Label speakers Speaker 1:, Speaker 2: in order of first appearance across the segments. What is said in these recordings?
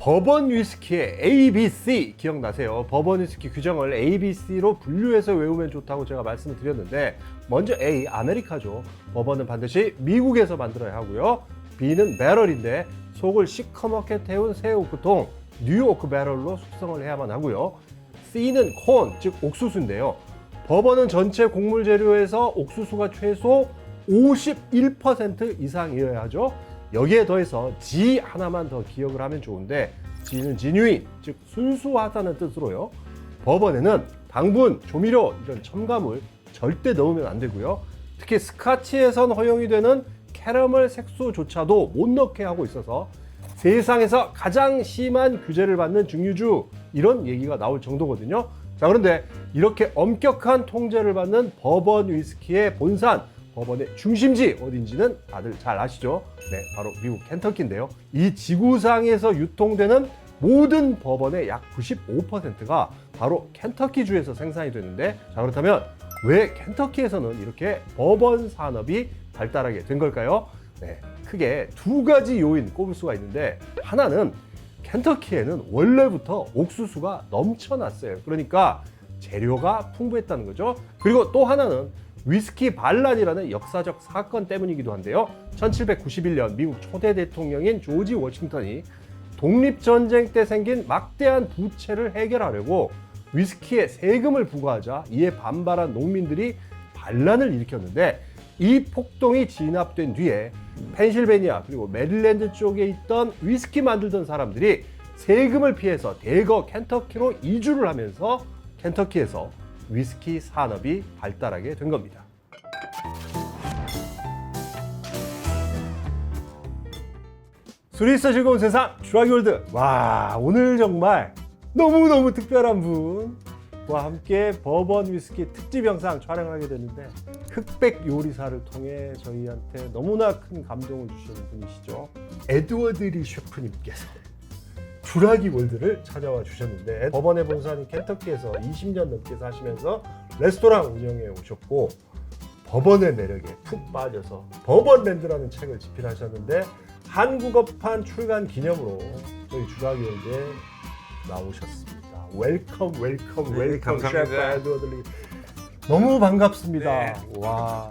Speaker 1: 버번 위스키의 ABC 기억나세요? 버번 위스키 규정을 ABC로 분류해서 외우면 좋다고 제가 말씀을 드렸는데 먼저 A 아메리카죠. 버번은 반드시 미국에서 만들어야 하고요. B는 배럴인데 속을 시커멓게 태운 새 오크통 뉴오크 배럴로 숙성을 해야만 하고요. C는 콘, 즉 옥수수인데요. 버번은 전체 곡물 재료에서 옥수수가 최소 51% 이상이어야 하죠. 여기에 더해서 G 하나만 더 기억을 하면 좋은데 G는 지뉴인, 즉 순수하다는 뜻으로요. 버번에는 당분, 조미료 이런 첨가물 절대 넣으면 안 되고요. 특히 스카치에선 허용이 되는 캐러멜 색소조차도 못 넣게 하고 있어서 세상에서 가장 심한 규제를 받는 증류주 이런 얘기가 나올 정도거든요. 자 그런데 이렇게 엄격한 통제를 받는 버번 위스키의 본산 버번의 중심지 어딘지는 다들 잘 아시죠? 네, 바로 미국 켄터키인데요. 이 지구상에서 유통되는 모든 버번의 약 95%가 바로 켄터키주에서 생산이 되는데 자 그렇다면 왜 켄터키에서는 이렇게 버번 산업이 발달하게 된 걸까요? 네, 크게 두 가지 요인 꼽을 수가 있는데 하나는 켄터키에는 원래부터 옥수수가 넘쳐났어요. 그러니까 재료가 풍부했다는 거죠. 그리고 또 하나는 위스키 반란이라는 역사적 사건 때문이기도 한데요. 1791년 미국 초대 대통령인 조지 워싱턴이 독립전쟁 때 생긴 막대한 부채를 해결하려고 위스키에 세금을 부과하자 이에 반발한 농민들이 반란을 일으켰는데 이 폭동이 진압된 뒤에 펜실베니아 그리고 메릴랜드 쪽에 있던 위스키 만들던 사람들이 세금을 피해서 대거 켄터키로 이주를 하면서 켄터키에서 위스키 산업이 발달하게 된 겁니다. 술이 있어 즐거운 세상 슈라기 월드. 와 오늘 정말 너무너무 특별한 분과 함께 버번 위스키 특집 영상 촬영을 하게 됐는데 흑백 요리사를 통해 저희한테 너무나 큰 감동을 주시는 분이시죠. 에드워드 리 셰프님께서 주라기 월드를 찾아와 주셨는데 버번의 본사인 켄터키에서 20년 넘게 사시면서 레스토랑 운영해 오셨고 버번의 매력에 푹 빠져서 버번랜드라는 책을 집필하셨는데 한국어판 출간 기념으로 저희 주라기 월드에 나오셨습니다. 웰컴 웰컴
Speaker 2: 네,
Speaker 1: 웰컴
Speaker 2: 감사합니다.
Speaker 1: 셰프 에드워드 리 너무 반갑습니다.
Speaker 2: 네.
Speaker 1: 와.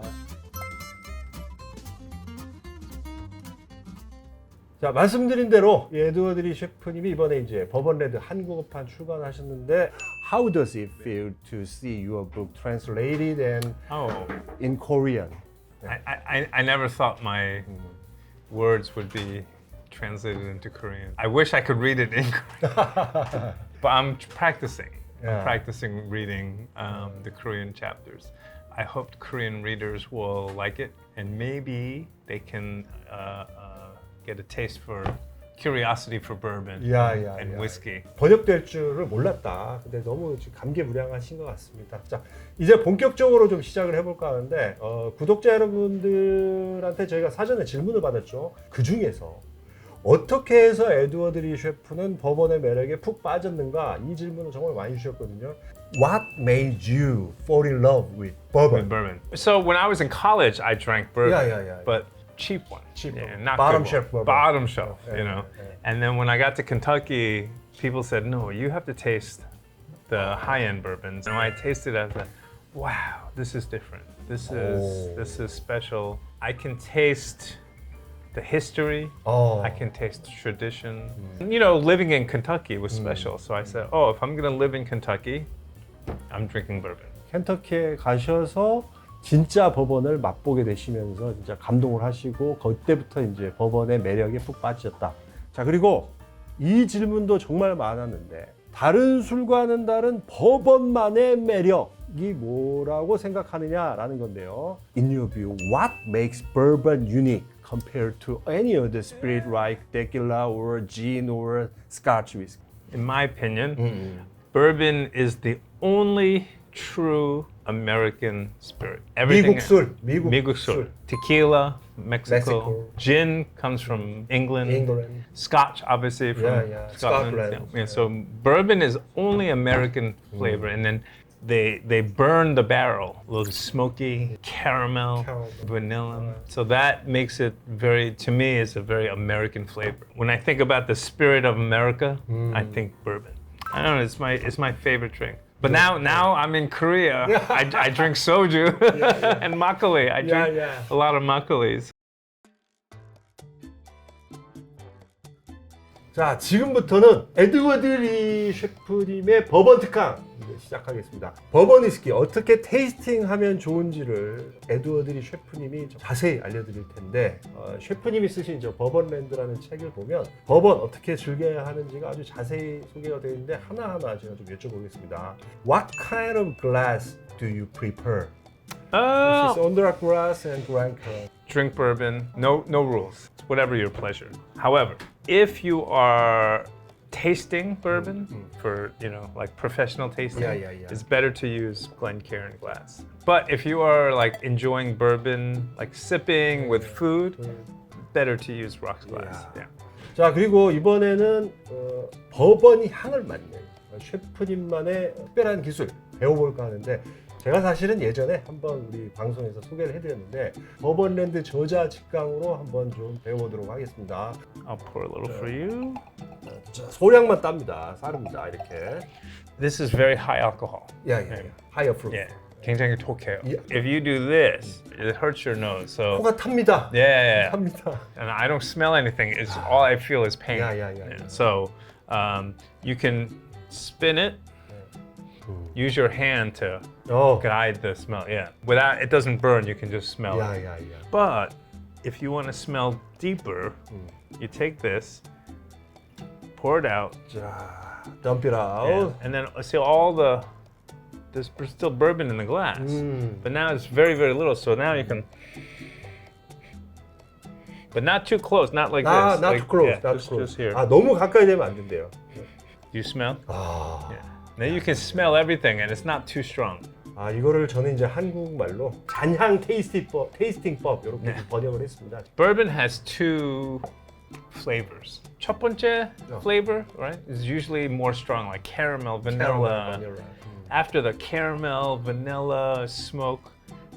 Speaker 1: 자 말씀드린 대로 이 에드워드 리 셰프님이 이번에 이제 버번레드 한국어판 출간하셨는데 How does it feel to see your book translated and
Speaker 2: Oh,
Speaker 1: in Korean?
Speaker 2: I, I, I never thought my words would be translated into Korean. I wish I could read it in Korean, but I'm practicing.
Speaker 1: Yeah.
Speaker 2: I'm practicing reading um, the Korean chapters. I hope Korean readers will like it, and maybe they can uh, uh, get a taste for curiosity for bourbon
Speaker 1: Yeah, yeah,
Speaker 2: and
Speaker 1: yeah.
Speaker 2: whiskey.
Speaker 1: 번역될 줄을 몰랐다. 근데 너무 지금 감개무량하신 것 같습니다. 자, 이제 본격적으로 좀 시작을 해볼까 하는데 어, 구독자 여러분들한테 저희가 사전에 질문을 받았죠. 그 중에서 어떻게 해서 에드워드 리 셰프는 버번의 매력에 푹 빠졌는가 이 질문을 정말 많이 주셨거든요. What made you fall in love with bourbon?
Speaker 2: with bourbon. So when I was in college, I drank bourbon.
Speaker 1: Yeah, yeah, yeah.
Speaker 2: But cheap one.
Speaker 1: Cheap
Speaker 2: yeah,
Speaker 1: one.
Speaker 2: not
Speaker 1: Bottom
Speaker 2: good
Speaker 1: shelf
Speaker 2: one.
Speaker 1: bourbon.
Speaker 2: Bottom shelf,
Speaker 1: Yeah,
Speaker 2: you know.
Speaker 1: yeah, yeah.
Speaker 2: And then when I got to Kentucky, people said, "No, you have to taste the high-end bourbons." And when I tasted it, I was like, "Wow, this is different. This is
Speaker 1: Oh.
Speaker 2: this is special. I can taste." The history,
Speaker 1: 어.
Speaker 2: I can taste tradition. You know, living in Kentucky was
Speaker 1: Mm.
Speaker 2: special. So I said, oh, if I'm gonna live in Kentucky, I'm drinking bourbon.
Speaker 1: 켄터키에 가셔서 진짜 법원을 맛보게 되시면서 진짜 감동을 하시고 그때부터 이제 법원의 매력에 푹 빠지셨다. 자 그리고 이 질문도 정말 많았는데 다른 술과는 다른 법원만의 매력이 뭐라고 생각하느냐라는 건데요. In your view, what makes bourbon unique compared to any other spirit like tequila or gin or Scotch whiskey?
Speaker 2: In my opinion, bourbon is the only true American spirit.
Speaker 1: 미국 술, 미국
Speaker 2: 미국 술.
Speaker 1: 술.
Speaker 2: Tequila, Mexico.
Speaker 1: Mexico.
Speaker 2: Gin comes from England.
Speaker 1: England.
Speaker 2: Scotch, obviously, from
Speaker 1: Yeah, yeah.
Speaker 2: Scotland.
Speaker 1: Scotland.
Speaker 2: Yeah. So bourbon is only American flavor, and then they they burn the barrel, a little smoky caramel,
Speaker 1: Caramel.
Speaker 2: vanilla. So that makes it very, to me, it's a very American flavor. When I think about the spirit of America, I think bourbon. I don't know. It's my it's my favorite drink. But now now I'm in Korea. I, I drink soju and makgeolli. I
Speaker 1: Yeah,
Speaker 2: drink
Speaker 1: yeah.
Speaker 2: a lot of makgeollis.
Speaker 1: 자, 지금부터는 에드워드 리 셰프님의 버번 특강 이제 시작하겠습니다. 버번 위스키 어떻게 테이스팅하면 좋은지를 에드워드 리 셰프님이 좀 자세히 알려드릴 텐데 어, 셰프님이 쓰신 저 버번랜드라는 책을 보면 버번 어떻게 즐겨야 하는지가 아주 자세히 소개가 되어 있는데 하나하나 제가 좀 여쭤보겠습니다. What kind of glass do you prefer? This is
Speaker 2: Oh,
Speaker 1: Honduras glass and Granca.
Speaker 2: drink bourbon. No no rules. It's whatever your pleasure. However, if you are tasting bourbon for you know like professional tasting,
Speaker 1: Yeah, yeah, yeah.
Speaker 2: it's better to use Glencairn glass. But if you are like enjoying bourbon, like sipping with food, better to use rocks glass.
Speaker 1: Yeah.
Speaker 2: Yeah.
Speaker 1: 자 그리고 이번에는 어, 버번이 향을 맡는 셰프님만의 특별한 기술 배워볼까 하는데 제가 사실은 예전에 한번 우리 방송에서 소개를 해드렸는데 버번랜드 저자 직강으로 한번 좀 배워보도록 하겠습니다.
Speaker 2: I'll pour a little for you.
Speaker 1: 자, 소량만 땁니다. 사릅니다. 이렇게.
Speaker 2: This is very high alcohol.
Speaker 1: 야야. 하이어 프루.
Speaker 2: Yeah. 굉장히 독해요.
Speaker 1: Yeah.
Speaker 2: If you do this, it hurts your nose. So
Speaker 1: 코가 탑니다.
Speaker 2: yeah, yeah, yeah.
Speaker 1: 탑니다.
Speaker 2: and I don't smell anything. It's all I feel is pain.
Speaker 1: Yeah, yeah, yeah, yeah.
Speaker 2: So um, you can spin it. Use your hand to
Speaker 1: 어.
Speaker 2: guide the smell. Yeah, without it doesn't burn. You can just smell it.
Speaker 1: 야야야.
Speaker 2: But if you want to smell deeper, you take this, pour it out,
Speaker 1: 자, dump it out.
Speaker 2: and, and then see all the there's still bourbon in the glass,
Speaker 1: 음.
Speaker 2: but now it's very very little. So now you can. But not too close, not like
Speaker 1: 아,
Speaker 2: this.
Speaker 1: not
Speaker 2: like,
Speaker 1: too close.
Speaker 2: yeah,
Speaker 1: not
Speaker 2: just,
Speaker 1: too close.
Speaker 2: just here.
Speaker 1: 아 너무 가까이 되면 안 된대요.
Speaker 2: You smell?
Speaker 1: 아.
Speaker 2: Then you can smell everything, and it's not too strong.
Speaker 1: 아 이거를 저는 이제 한국말로 잔향 테이스팅법, 테이스팅법 이렇게
Speaker 2: 네.
Speaker 1: 좀 번역을 했습니다.
Speaker 2: Bourbon has two flavors. 첫 번째
Speaker 1: Yeah.
Speaker 2: flavor, right, is usually more strong, like caramel, vanilla.
Speaker 1: 바닐라.
Speaker 2: After the caramel, vanilla smoke,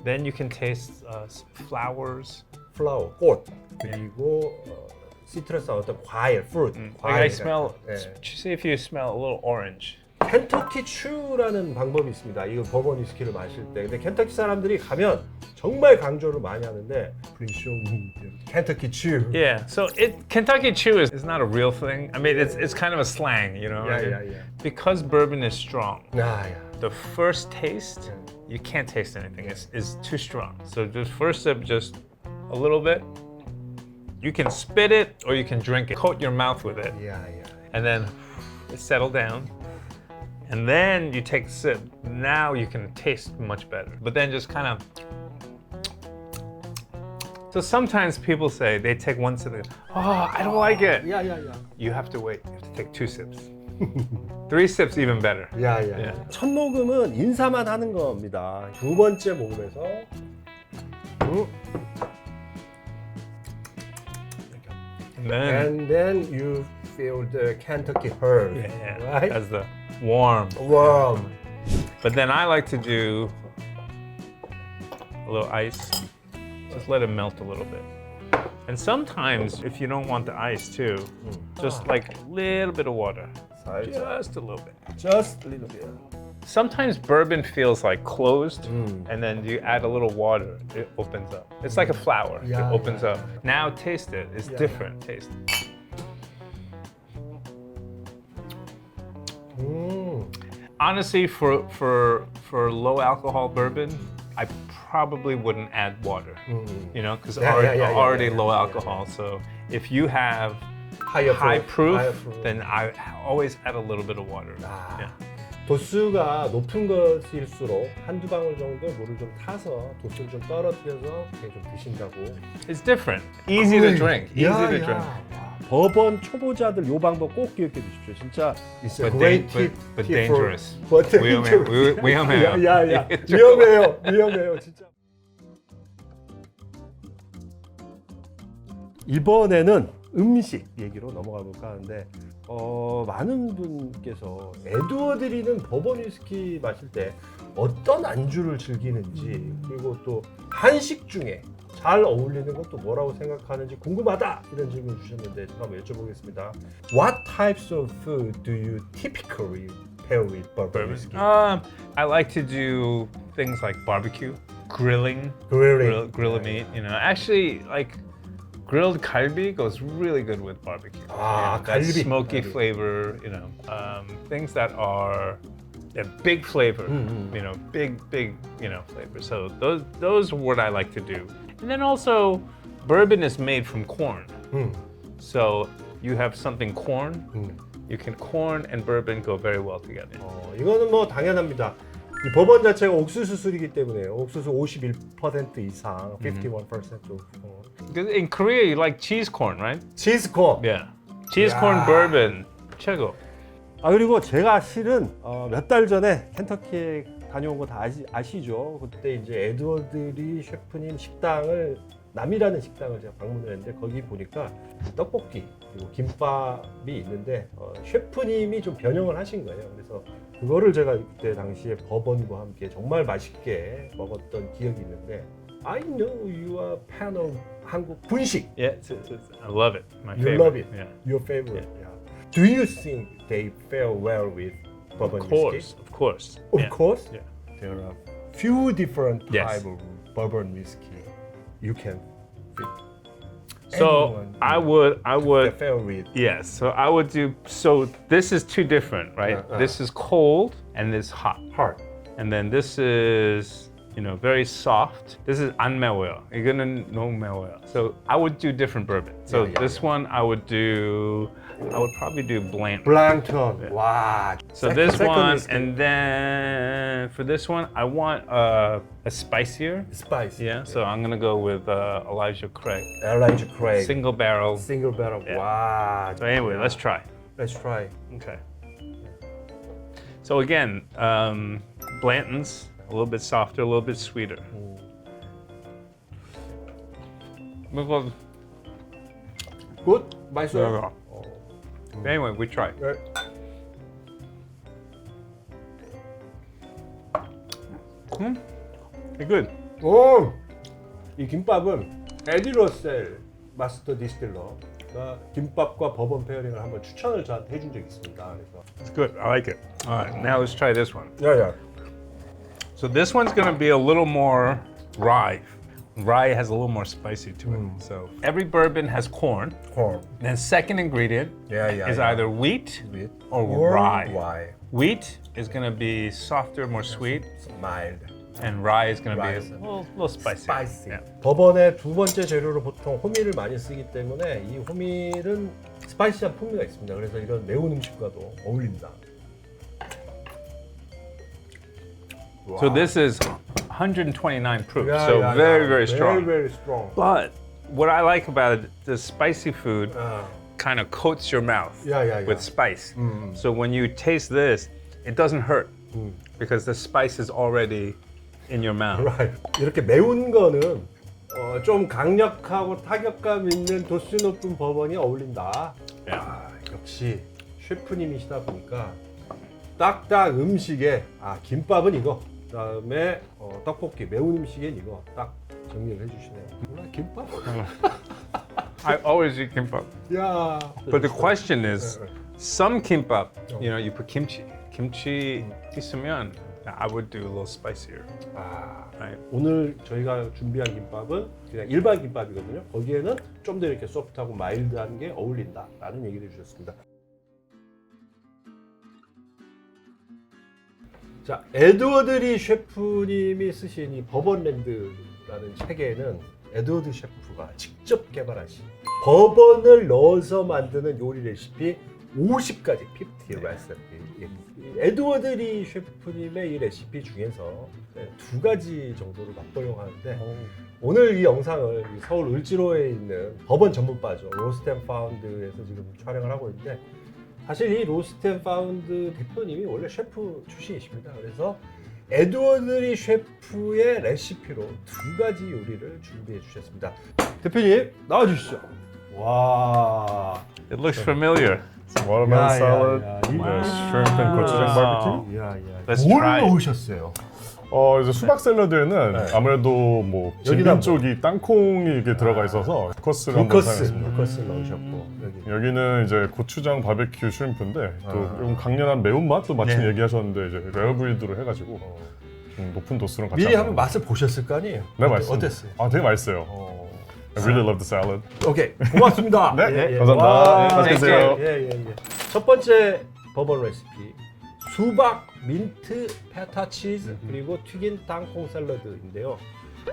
Speaker 2: then you can taste uh, s- flowers.
Speaker 1: 플라워, 꽃 그리고 어, 시트러스 어떤 과일, fruit,
Speaker 2: Like
Speaker 1: 과일.
Speaker 2: I smell.
Speaker 1: 네.
Speaker 2: See if you smell a little orange.
Speaker 1: 켄터키 추라는 방법이 있습니다. 이거 버번 위스키를 마실 때. 근데 켄터키 사람들이 가면 정말 강조를 많이 하는데 Please show me the 켄터키 추.
Speaker 2: Yeah. So it Kentucky Chew is, is not a real thing. I mean, it's it's kind of a slang, you know.
Speaker 1: Yeah,
Speaker 2: I mean,
Speaker 1: yeah, yeah.
Speaker 2: Because bourbon is strong.
Speaker 1: 야야.
Speaker 2: the first taste, you can't taste anything. It's, it's too strong. So just first sip, just a little bit. You can spit it or you can drink it. Coat your mouth with it,
Speaker 1: 야야.
Speaker 2: and then settle down. And then you take a sip. Now you can taste much better. But then just kind of. So sometimes people say they take one sip. and, Oh, I don't like it.
Speaker 1: 야야야.
Speaker 2: You have to wait. You have to take two sips. Three sips even better.
Speaker 1: 야야.
Speaker 2: 예.
Speaker 1: 첫 모금은 인사만 하는 겁니다. 두 번째 모금에서 음,
Speaker 2: And then
Speaker 1: and then you feel the Kentucky herb,
Speaker 2: Yeah,
Speaker 1: right?
Speaker 2: as the warm.
Speaker 1: Warm.
Speaker 2: But then I like to do a little ice. Just let it melt a little bit. And sometimes, if you don't want the ice too, just like a little bit of water. Just a little bit.
Speaker 1: Just a little bit.
Speaker 2: Sometimes bourbon feels like closed,
Speaker 1: Mm.
Speaker 2: and then you add a little water, it opens up. It's like a flower,
Speaker 1: Yeah,
Speaker 2: it opens
Speaker 1: yeah,
Speaker 2: up. Now taste it, it's different taste. Honestly, for for for low alcohol bourbon, I probably wouldn't add water.
Speaker 1: 음.
Speaker 2: You know, because
Speaker 1: Yeah,
Speaker 2: already,
Speaker 1: yeah, yeah, yeah,
Speaker 2: already
Speaker 1: yeah,
Speaker 2: low
Speaker 1: yeah,
Speaker 2: alcohol. So if you have
Speaker 1: Higher
Speaker 2: high proof,
Speaker 1: higher proof.
Speaker 2: then I always add a little bit of water.
Speaker 1: 아,
Speaker 2: Yeah.
Speaker 1: 도수가 높은 것일수록 한두 방울 정도 물을 좀 타서 도수를 좀 떨어뜨려서 이렇게 좀 드신다고.
Speaker 2: It's different. Easy to drink. Easy
Speaker 1: 야,
Speaker 2: to
Speaker 1: 야.
Speaker 2: drink.
Speaker 1: 와, 버번 초보자들 요 방법 꼭 기억해 주십시오. 진짜 It's a
Speaker 2: But
Speaker 1: great
Speaker 2: dan-
Speaker 1: tip,
Speaker 2: but- but
Speaker 1: tip for-
Speaker 2: dangerous. 위험해-. 위- 위험해요.
Speaker 1: 야, 야, 야.
Speaker 2: 이게 조금-
Speaker 1: 위험해요. 위험해요. 진짜. 이번에는 음식 얘기로 넘어가 볼까 하는데 어, 많은 분께서 에드워드리는 버번 위스키 마실 때 어떤 안주를 즐기는지 그리고 또 한식 중에 잘 어울리는 것도 뭐라고 생각하는지 궁금하다 이런 질문 주셨는데 제가 한번 여쭤보겠습니다. What types of food do you typically pair with bourbon whiskey?
Speaker 2: Um, I like to do things like barbecue, grilling,
Speaker 1: Grilling.
Speaker 2: grill, grill a meat. You know, actually, like grilled kalbi goes really good with barbecue.
Speaker 1: Ah,
Speaker 2: that
Speaker 1: kalbi.
Speaker 2: smoky
Speaker 1: Kalbi.
Speaker 2: flavor. You know, um, things that are a big flavor.
Speaker 1: Mhm.
Speaker 2: You know, big, big, you know, flavor. So those, those are what I like to do. And then also, bourbon is made from corn.
Speaker 1: 음,
Speaker 2: So you have something corn.
Speaker 1: 음.
Speaker 2: You can corn and bourbon go very well together.
Speaker 1: 어, 이거는 뭐 당연합니다. 이 법원 자체가 옥수수 술이기 때문에 옥수수 51% 이상, 51% 어.
Speaker 2: In Korea, you like cheese corn, right?
Speaker 1: 치즈콘.
Speaker 2: Yeah. Cheese corn bourbon. 최고.
Speaker 1: 아 그리고 제가 실은 어, 몇달 전에 켄터키에 다녀온 거다 아시, 아시 죠? 그때 이제 에드워드리 셰프님 식당을 남이라는 식당을 제가 방문을 했는데 거기 보니까 떡볶이 그리고 김밥이 있는데 어, 셰프님이 좀 변형을 하신 거예요. 그래서 그거를 제가 그때 당시에 버번과 함께 정말 맛있게 먹었던 기억이 있는데 I know you are fan of 한국 분식.
Speaker 2: Yeah, it's, it's, it's- I love it. My
Speaker 1: You
Speaker 2: favorite.
Speaker 1: love it.
Speaker 2: Yeah.
Speaker 1: Your favorite. Yeah. Do you think they fare well with bourbon
Speaker 2: Of
Speaker 1: whiskey?
Speaker 2: course, of course.
Speaker 1: Of
Speaker 2: yeah.
Speaker 1: course.
Speaker 2: Yeah.
Speaker 1: There are few different
Speaker 2: Yes.
Speaker 1: type of bourbon whiskey you can fit.
Speaker 2: So
Speaker 1: Anyone
Speaker 2: I would, I would,
Speaker 1: fare with.
Speaker 2: yes. So I would do. So this is two different, right?
Speaker 1: Uh, uh.
Speaker 2: This is cold and this hot,
Speaker 1: Hard.
Speaker 2: and then this is, you know, very soft. This is unmalware. You're gonna know malware. So I would do different bourbon. So
Speaker 1: yeah, yeah,
Speaker 2: this yeah. one I would do, I would probably do Blanton.
Speaker 1: Blanton. Wow.
Speaker 2: So this
Speaker 1: second
Speaker 2: one,
Speaker 1: whiskey.
Speaker 2: and then for this one, I want uh, a spicier.
Speaker 1: Spice.
Speaker 2: Yeah. So I'm gonna go with uh, Elijah Craig.
Speaker 1: Elijah Craig.
Speaker 2: Single barrel.
Speaker 1: Single barrel. Wow.
Speaker 2: So anyway, let's try.
Speaker 1: Let's try.
Speaker 2: Okay. So again, um, Blanton's a little bit softer, a little bit sweeter. Because
Speaker 1: Good. 맛있어요.
Speaker 2: Yeah. anyway, we try.
Speaker 1: 네.
Speaker 2: Hey, good.
Speaker 1: 오! 이 김밥은 에디 러셀 마스터 디스틸러가 김밥과 버번 페어링을 한번 추천을 저한테 해준 적이 있습니다. 그래서
Speaker 2: It's good. I like it. All right, now let's try this one.
Speaker 1: 야야.
Speaker 2: So this one's gonna be a little more rye. Rye has a little more spicy to it. So every bourbon has corn.
Speaker 1: 콜.
Speaker 2: Then second ingredient
Speaker 1: 야야.
Speaker 2: is either wheat
Speaker 1: with
Speaker 2: or
Speaker 1: or
Speaker 2: rye.
Speaker 1: rye.
Speaker 2: Wheat is gonna be softer, more sweet,
Speaker 1: mild.
Speaker 2: and rye is gonna
Speaker 1: Rye
Speaker 2: be
Speaker 1: is
Speaker 2: a little, little spicy.
Speaker 1: spicy.
Speaker 2: Yeah.
Speaker 1: 버번의 두 번째 재료로 보통 호밀을 많이 쓰기 때문에 이 호밀은 스파이시한 풍미가 있습니다. 그래서 이런 매운 음식과도 어울립니 다.
Speaker 2: So this is 129 proof.
Speaker 1: Yeah,
Speaker 2: so
Speaker 1: yeah,
Speaker 2: very,
Speaker 1: yeah.
Speaker 2: very strong.
Speaker 1: Very, very strong.
Speaker 2: But what I like about it, the spicy food
Speaker 1: 아,
Speaker 2: kind of coats your mouth
Speaker 1: Yeah, yeah, yeah.
Speaker 2: with spice.
Speaker 1: Mm.
Speaker 2: So when you taste this, it doesn't hurt because the spice is already in your mouth.
Speaker 1: right. 이렇게 매운 거는 어, 좀 강력하고 타격감 있는 도수 높은 버번이 어울린다.
Speaker 2: Yeah.
Speaker 1: 아, 역시 셰프님이시다 보니까 딱딱 음식에 아 김밥은 이거 그다음에 어, 떡볶이 매운 음식엔 이거 딱 정리를 해주시네요. 몰라 김밥?
Speaker 2: I always eat kimbap.
Speaker 1: 야.
Speaker 2: But the question is,
Speaker 1: Uh, uh.
Speaker 2: some kimbap, you know, you put kimchi. Kimchi 있으면 I would do a little spicier,
Speaker 1: 아,
Speaker 2: right?
Speaker 1: 오늘 저희가 준비한 김밥은 그냥 일반 김밥이거든요. 거기에는 좀 더 이렇게 소프트하고 마일드한 게 어울린다라는 얘기를 해주셨습니다. 자, 에드워드 리 셰프님이 쓰신 이 버번랜드라는 책에는 에드워드 셰프가 직접 개발하신 버번을 넣어서 만드는 요리 레시피 50가지 50 레시피. 예. 이 에드워드 리 셰프님의 이 레시피 중에서 네, 두 가지 정도를 맛보려고 하는데 오늘 이 영상을 이 서울 을지로에 있는 버번 전문 바죠 로스트 파운드에서 지금 촬영을 하고 있는데 사실 이 로스트 파운드 대표님이 원래 셰프 출신이십니다. 그래서 에드워드리 셰프의 레시피로 두 가지 요리를 준비해 주셨습니다. 대표님 나와 주시죠. 와.
Speaker 2: It looks familiar.
Speaker 3: Watermelon
Speaker 1: 야, 야,
Speaker 3: salad,
Speaker 1: 야, 이-
Speaker 3: 네, shrimp and gochujang barbecue.
Speaker 1: 이야, 이야.
Speaker 2: Let's
Speaker 1: 뭘
Speaker 2: try.
Speaker 1: 넣으셨어요?
Speaker 3: 어 이제 수박 샐러드에는
Speaker 1: 네.
Speaker 3: 아무래도 뭐
Speaker 1: 여기다
Speaker 3: 진빈 쪽이 땅콩이 이게 들어가 있어서 코스를 한번 사용했습니다.
Speaker 1: 불커스 넣으셨고 여기.
Speaker 3: 여기는 이제 고추장 바베큐 슈림프인데 또
Speaker 1: 아.
Speaker 3: 강렬한 매운맛도 마침
Speaker 2: 네.
Speaker 3: 얘기하셨는데 이제 레어 브리드로 해가지고 좀 높은 도수랑 같이
Speaker 1: 미리 한번- 맛을 보셨을 거 아니에요?
Speaker 3: 네
Speaker 1: 어때-
Speaker 3: 맛있어요.
Speaker 1: 어땠어요?
Speaker 3: 아 되게 맛있어요.
Speaker 1: 어.
Speaker 3: I really love the salad.
Speaker 1: 오케이 고맙습니다.
Speaker 3: 네, 감사합니다.
Speaker 1: 와,
Speaker 3: 네, 맛있게 드세요.
Speaker 1: 예, 예, 예. 첫 번째 버번 레시피 수박 민트 페타 치즈 그리고 튀긴 땅콩 샐러드인데요.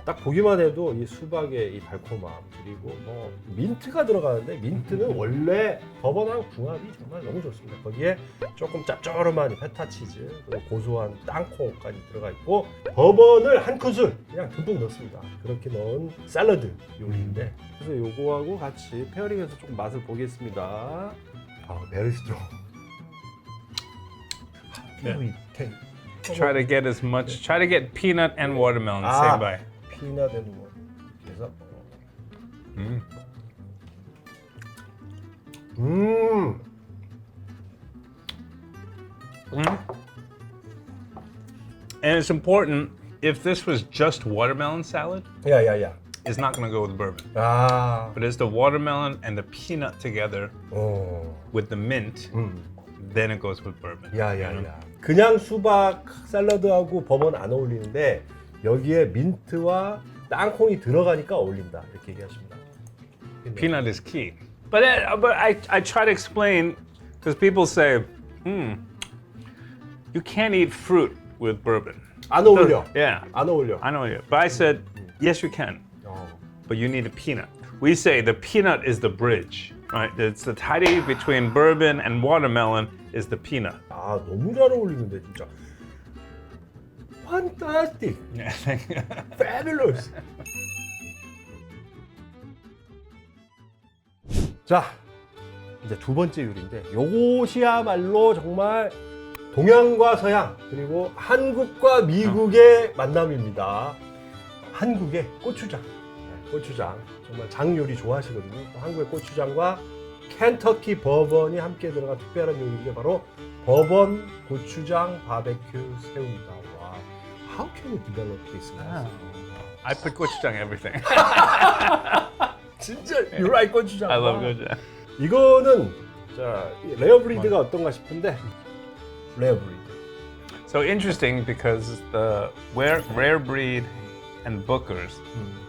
Speaker 1: 딱 보기만 해도 이 수박의 이 달콤함 그리고 뭐 민트가 들어가는데 민트는 원래 버번하고 궁합이 정말 너무 좋습니다. 거기에 조금 짭조름한 이 페타 치즈 그리고 고소한 땅콩까지 들어가 있고 버번을 한 큰술 그냥 듬뿍 넣습니다. 그렇게 넣은 샐러드 요리인데 그래서 요거하고 같이 페어링해서 조금 맛을 보겠습니다. 아 스트롱.
Speaker 2: Yeah.
Speaker 1: 케이.
Speaker 2: Try to get as much. Try to get peanut and watermelon
Speaker 1: Ah.
Speaker 2: same by.
Speaker 1: 피넛 앤 워. 그래서
Speaker 2: Mm.
Speaker 1: 음.
Speaker 2: And it's important. If this was just watermelon salad,
Speaker 1: 야야야.
Speaker 2: it's not going to go with bourbon.
Speaker 1: 아.
Speaker 2: But it's the watermelon and the peanut together
Speaker 1: 어.
Speaker 2: with the mint,
Speaker 1: 음.
Speaker 2: then it goes with bourbon.
Speaker 1: 야야야. 그냥 수박 샐러드하고 버번 안 어울리는데 여기에 민트와 땅콩이 들어가니까 어울린다 이렇게 얘기하십니다.
Speaker 2: Peanut is key. But I, but I, I try to explain because people say, hmm, you can't eat fruit with bourbon.
Speaker 1: 안 어울려.
Speaker 2: Yeah,
Speaker 1: 안 어울려.
Speaker 2: I know you. But I said, yes, you can.
Speaker 1: 어.
Speaker 2: but you need a peanut. We say the peanut is the bridge, Right? It's the tidy between bourbon and watermelon is the peanut.
Speaker 1: 아 너무 잘 어울리는데 진짜. Fantastic, fabulous. 자, 이제 두 번째 요리인데 요것이야말로 정말 동양과 서양 그리고 한국과 미국의 만남입니다. 한국의 고추장, 네, 고추장 정말 장 요리 좋아하시거든요. 또 한국의 고추장과 켄터키 버번이 함께 들어간 특별한 요리가 바로 버번 고추장 바베큐 새우입니다. 와, how can you develop this?
Speaker 2: I put gochujang everything.
Speaker 1: 진짜 you like 고추장.
Speaker 2: I love
Speaker 1: 와.
Speaker 2: gochujang.
Speaker 1: 이거는 자 레어 브리드가 어떤가 싶은데 레어 브리드.
Speaker 2: So interesting because the rare, rare breed and Booker's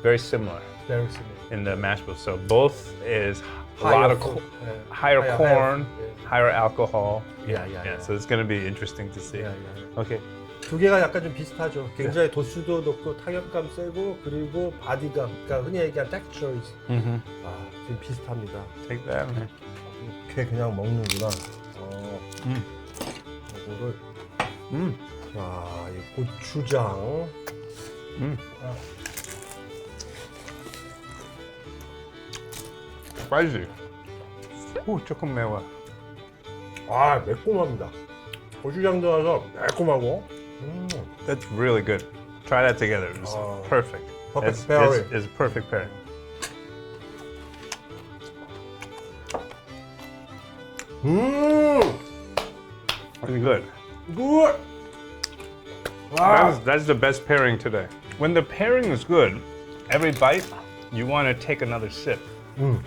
Speaker 2: very similar
Speaker 1: Very similar.
Speaker 2: In the mash bill. So both is a
Speaker 1: Higher
Speaker 2: lot of
Speaker 1: co-
Speaker 2: co-
Speaker 1: 예,
Speaker 2: higher
Speaker 1: higher-
Speaker 2: corn,
Speaker 1: higher-
Speaker 2: higher alcohol.
Speaker 1: Yeah, yeah,
Speaker 2: Yeah,
Speaker 1: yeah.
Speaker 2: so it's going to be interesting to see.
Speaker 1: 예, 예.
Speaker 2: Okay.
Speaker 1: 두 개가 약간 좀 비슷하죠. 굉장히 도수도 높고 타격감 세고 그리고 바디감, 그러니까 흔히 얘기한 texture
Speaker 2: Mm-hmm.
Speaker 1: 아, 지금 비슷합니다.
Speaker 2: Take that.
Speaker 1: 이렇게 그냥 먹는구나. 어,
Speaker 2: 음.
Speaker 1: 이거를
Speaker 2: Mm.
Speaker 1: 자, 이 고추장.
Speaker 2: Mm. Spicy. 오, 조금 매워.
Speaker 1: 아, 매콤합니다. 고추장 들어가서 매콤하고. 음,
Speaker 2: That's really good. Try that together. It's
Speaker 1: Oh.
Speaker 2: perfect.
Speaker 1: perfect
Speaker 2: it's,
Speaker 1: pairing.
Speaker 2: It's, it's a perfect pairing.
Speaker 1: 음,
Speaker 2: It's good.
Speaker 1: 굿. 와,
Speaker 2: That's, that's the best pairing today. When the pairing is good, every bite, you want to take another sip.
Speaker 1: 음,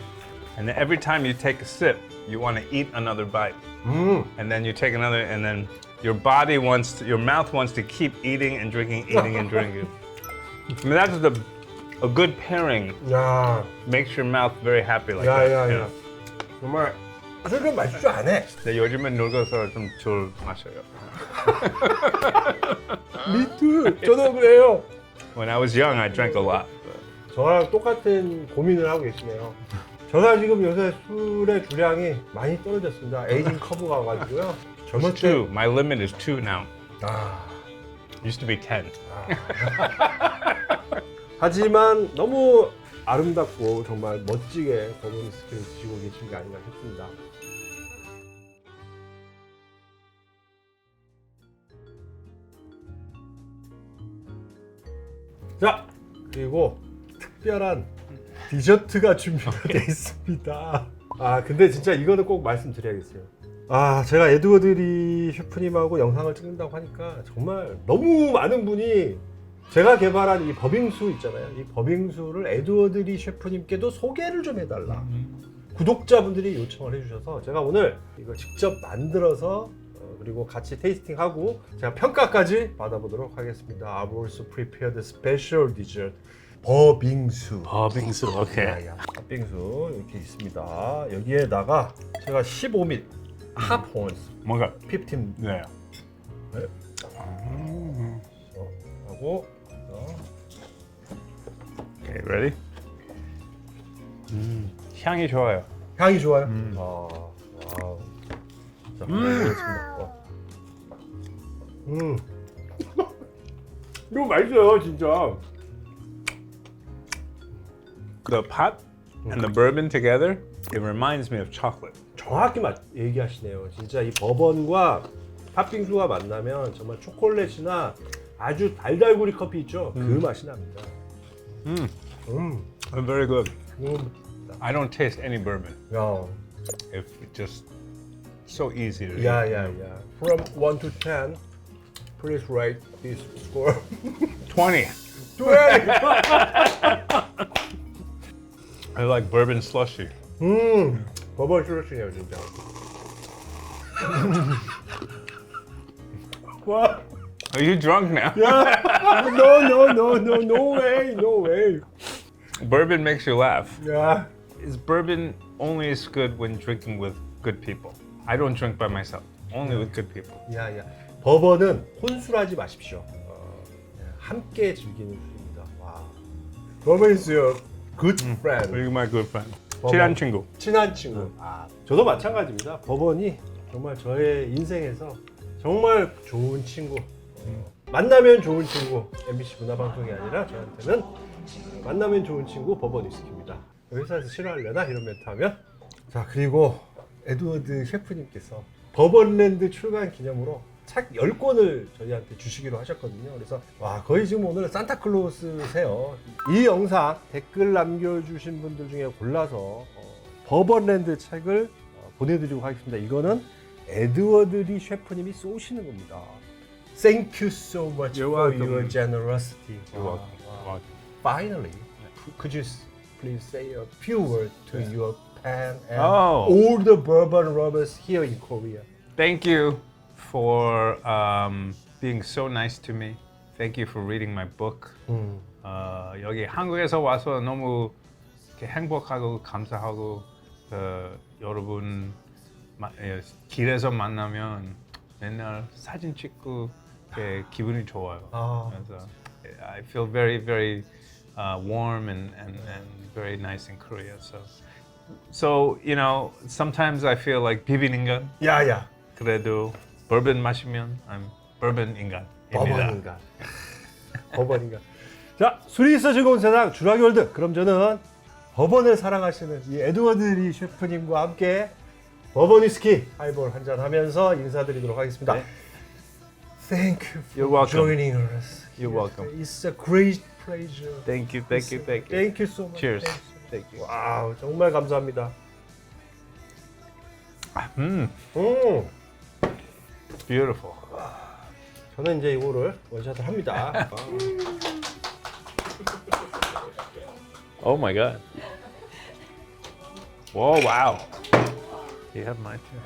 Speaker 2: And then every time you take a sip, you want to eat another bite.
Speaker 1: 음.
Speaker 2: And then you take another, and then your body wants to, your mouth wants to keep eating and drinking, eating and drinking. I mean, that's the, a good pairing
Speaker 1: 야,
Speaker 2: makes your mouth very happy like
Speaker 1: 야,
Speaker 2: that.
Speaker 1: 야,
Speaker 2: you
Speaker 1: 야.
Speaker 2: know?
Speaker 1: 정말 술좀 마시지 않아.
Speaker 2: 근데 요즘은 늙어서 좀술 마셔요.
Speaker 1: 미투. 저도 그래요.
Speaker 2: When I was young, I drank a lot.
Speaker 1: 저랑 똑같은 고민을 하고 계시네요. 저가 지금 요새 술의 주량이 많이 떨어졌습니다. 에이징 커브가 와가지고요. 젊을
Speaker 2: It's
Speaker 1: 때
Speaker 2: two. My limit is two now.
Speaker 1: 아,
Speaker 2: Used to be ten.
Speaker 1: 하지만 너무 아름답고 정말 멋지게 버번 스키를 드시고 계신 게 아닌가 싶습니다. 자, 그리고 특별한 디저트가 준비가 돼 있습니다. 아 근데 진짜 이거는 꼭 말씀드려야겠어요. 아 제가 에드워드리 셰프님하고 영상을 찍는다고 하니까 정말 너무 많은 분이 제가 개발한 이 버빙수 있잖아요. 이 버빙수를 에드워드리 셰프님께도 소개를 좀 해달라. 구독자분들이 요청을 해주셔서 제가 오늘 이거 직접 만들어서 어, 그리고 같이 테이스팅하고 제가 평가까지 받아보도록 하겠습니다. I've also prepared a special dessert. 버빙수.
Speaker 2: 버빙수. 오케이.
Speaker 1: 야야. 팥빙수 이렇게 있습니다. 여기에다가 제가 15밀 half
Speaker 2: 뭔가
Speaker 1: 15
Speaker 2: 네.
Speaker 1: 어, 하고 어,
Speaker 2: 오케이, ready? 음, 향이 좋아요.
Speaker 1: 향이 좋아요.
Speaker 2: 음.
Speaker 1: 아, 와우. 자, 먹겠습니다. 어. 음. 이거 맛있어요, 진짜.
Speaker 2: The pot and the bourbon together, it reminds me of chocolate.
Speaker 1: 정확히 맞 얘기하시네요. 진짜 이 버번과 팥빙수가 만나면 정말 초콜릿이나 아주 달달구리 커피 있죠? 그 맛이 납니다.
Speaker 2: 음,
Speaker 1: 음,
Speaker 2: very good.
Speaker 1: 음,
Speaker 2: I don't taste any bourbon.
Speaker 1: 야,
Speaker 2: If it just so easy to
Speaker 1: 야,
Speaker 2: eat.
Speaker 1: 야, 야. From 1 to 10, please rate this score.
Speaker 2: 20.
Speaker 1: 20!
Speaker 2: I like bourbon slushy.
Speaker 1: 음, 버번 슈러시네요, 진짜. 와,
Speaker 2: Are you drunk now?
Speaker 1: no, no, no, no, no way, no way.
Speaker 2: Bourbon makes you laugh.
Speaker 1: 야,
Speaker 2: Is bourbon only as good when drinking with good people? I don't drink by myself. Only with good people.
Speaker 1: 야, 야. 버번은 혼술하지 마십시오. 어, 함께 즐기는 술입니다. 와. 버번 is your good friend.
Speaker 2: You're my good friend. 친한 친구.
Speaker 1: 친한 친구. 아, 저도 마찬가지입니다. 버번이 정말 저의 인생에서 정말 좋은 친구. 어, 만나면 좋은 친구. MBC 문화방송이 아니라 저한테는 만나면 좋은 친구 버번 위스키입니다. 회사에서 싫어하려나 이런 멘트 하면. 자 그리고 에드워드 셰프님께서 버번랜드 출간 기념으로 책 10권을 저희한테 주시기로 하셨거든요. 그래서 와 거의 지금 오늘 산타클로스세요. 이 영상 댓글 남겨주신 분들 중에 골라서 어, 버번랜드 책을 어, 보내드리고 하겠습니다. 이거는 에드워드 리 셰프님이 쏘시는 겁니다. Thank you so much
Speaker 2: You're
Speaker 1: for
Speaker 2: welcome.
Speaker 1: your generosity.
Speaker 2: You're
Speaker 1: 와,
Speaker 2: welcome.
Speaker 1: 와. Finally, could you please say a few words to your pen and
Speaker 2: Oh.
Speaker 1: all the bourbon lovers here in Korea?
Speaker 2: Thank you for um, being so nice to me. Thank you for reading my book.
Speaker 1: 음.
Speaker 2: 어, 여기 한국에서 와서 너무 이렇게 행복하고 감사하고 그 여러분 마- 예, 길에서 만나면 맨날 사진 찍고 이렇게 기분이 좋아요.
Speaker 1: 아.
Speaker 2: 그래서 I feel very very uh, warm and, and, and very nice in Korea. So so you know sometimes I feel like 비빈 인간.
Speaker 1: 야야.
Speaker 2: 그래도 버번 마시면 I'm bourbon 인간입니다.
Speaker 1: 버번인가. 버번인가. 자, 술이 있어 즐거운 세상 주라기 월드. 그럼 저는 버번을 사랑하시는 이 에드워드 리 셰프님과 함께 버번 위스키 하이볼 한잔 하면서 인사드리도록 하겠습니다.
Speaker 2: 네.
Speaker 1: Thank you for
Speaker 2: You're welcome.
Speaker 1: joining us.
Speaker 2: You're welcome.
Speaker 1: It's a great pleasure.
Speaker 2: Thank you, thank you, thank you.
Speaker 1: Thank you so much.
Speaker 2: Cheers. Thank you.
Speaker 1: 와우, 정말 감사합니다.
Speaker 2: 음,
Speaker 1: 음,
Speaker 2: beautiful.
Speaker 1: 저는 이제 이거를 원샷을 합니다.
Speaker 2: Oh my god. Whoa, wow. You have mine too.